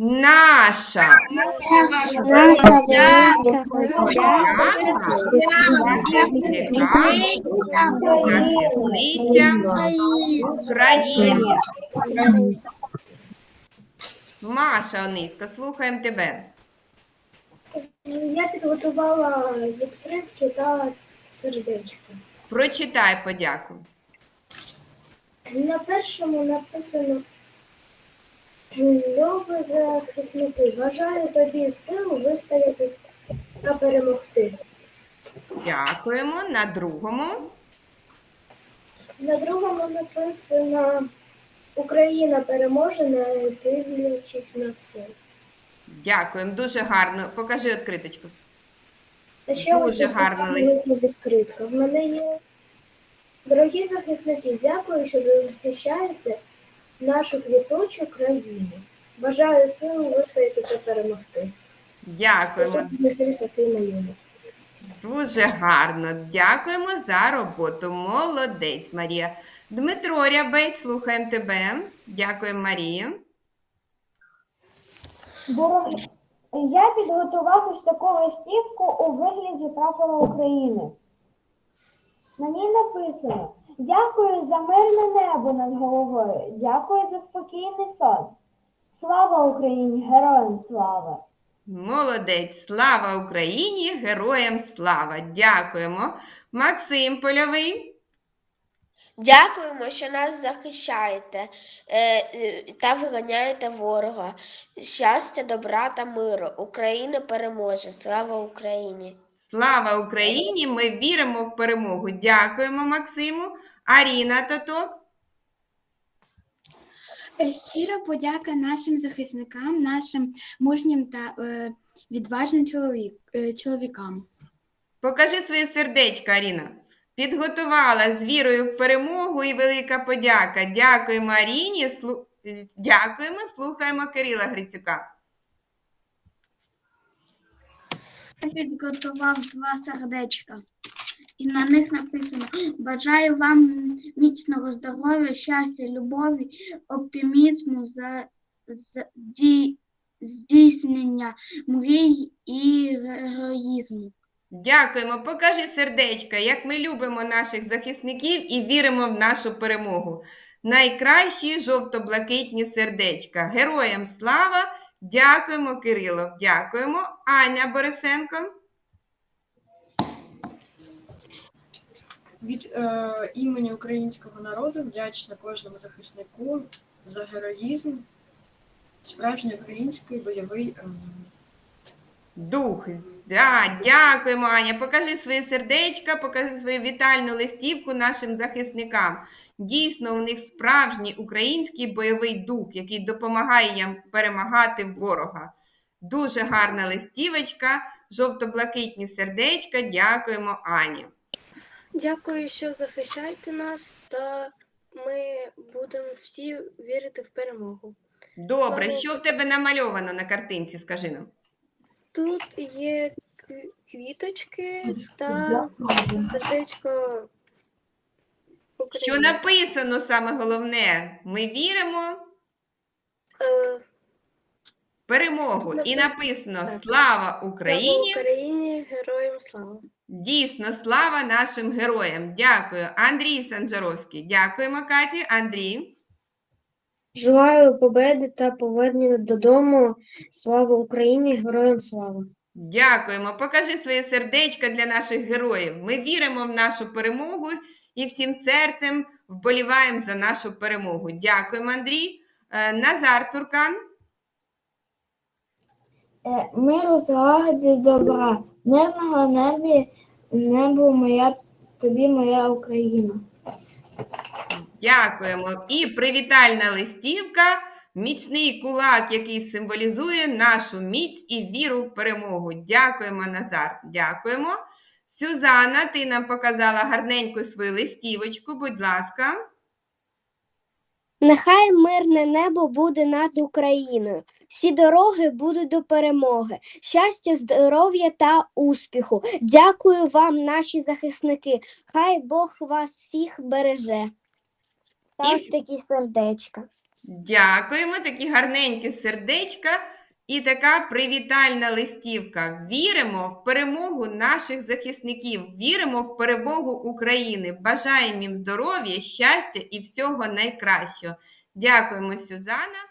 Наша захисниця України. Маша Ониська, слухаємо тебе. Я підготувала відкритки та сердечко. Прочитай подяку. На першому написано Любі захисники, бажаю тобі сил вистояти та перемогти. Дякуємо. На другому. На другому написано Україна переможе, не дивлячись на все. Дякуємо. Дуже гарно. Покажи відкриточку. Та ще Дуже лист. відкритка. В мене є. Дорогі захисники, дякую, що захищаєте нашу квіточу країну. Бажаю сил вистояти та перемогти. Дякуємо. Такий малюнок. Дуже гарно. Дякуємо за роботу. Молодець, Марія. Дмитро Рябець, слухаємо тебе. Дякуємо, Марія. Я підготував ось таку листівку у вигляді прапора України. На ній написано Дякую за мирне небо над головою. Дякую за спокійний сон. Слава Україні! Героям слава! Молодець. Слава Україні! Героям слава! Дякуємо. Максим Польовий. Дякуємо, що нас захищаєте е, е, та виганяєте ворога. Щастя, добра та миру. Україна переможе. Слава Україні! Слава Україні! Ми віримо в перемогу. Дякуємо, Максиму. Аріна Тоток. Е, Щира подяка нашим захисникам, нашим мужнім та е, відважним чоловік, е, чоловікам. Покажи своє сердечко, Аріна. Підготувала з вірою в перемогу і велика подяка. Дякуємо Аріні. Слу... Дякуємо, слухаємо Кирила Грицюка. Підготував два сердечка. І на них написано: Бажаю вам міцного здоров'я, щастя, любові, оптимізму, за, за ді- здійснення мрій і героїзму. Дякуємо. Покажи сердечка, як ми любимо наших захисників і віримо в нашу перемогу. Найкращі жовто-блакитні сердечка. Героям слава! Дякуємо, Кирило. Дякуємо. Аня Борисенко. Від е, імені українського народу вдячна кожному захиснику за героїзм, справжній український бойовий е, Дух. Да, дякуємо, Аня. Покажи своє сердечко, покажи свою вітальну листівку нашим захисникам. Дійсно, у них справжній український бойовий дух, який допомагає їм перемагати ворога. Дуже гарна листівочка, жовто-блакитні сердечка. Дякуємо, Ані. Дякую, що захищаєте нас, та ми будемо всі вірити в перемогу. Добре, що в тебе намальовано на картинці? Скажи нам. Тут є квіточки та сердечко Що написано саме головне? Ми віримо Е, в перемогу. І Написано. Слава Слава Україні! Україні, героям слава! Дійсно, слава нашим героям. Дякую. Андрій Санжаровський. Дякуємо, Каті. Андрій. Желаю победи та повернення додому. Слава Україні! Героям слава! Дякуємо. Покажи своє сердечко для наших героїв. Ми віримо в нашу перемогу і всім серцем вболіваємо за нашу перемогу. Дякуємо, Андрій. Е, Назар Цуркан. Е, Миру злагоди добра, мирного небі, небо моя, тобі моя Україна. Дякуємо. І привітальна листівка, міцний кулак, який символізує нашу міць і віру в перемогу. Дякуємо, Назар. Дякуємо. Сюзанна, ти нам показала гарненьку свою листівочку, будь ласка. Нехай мирне небо буде над Україною. Всі дороги будуть до перемоги. Щастя, здоров'я та успіху. Дякую вам, наші захисники. Хай Бог вас всіх береже. І такі сердечка. Дякуємо, такі гарненькі сердечка і така привітальна листівка. Віримо в перемогу наших захисників, віримо в перемогу України. Бажаємо їм здоров'я, щастя і всього найкращого. Дякуємо, Сюзанна.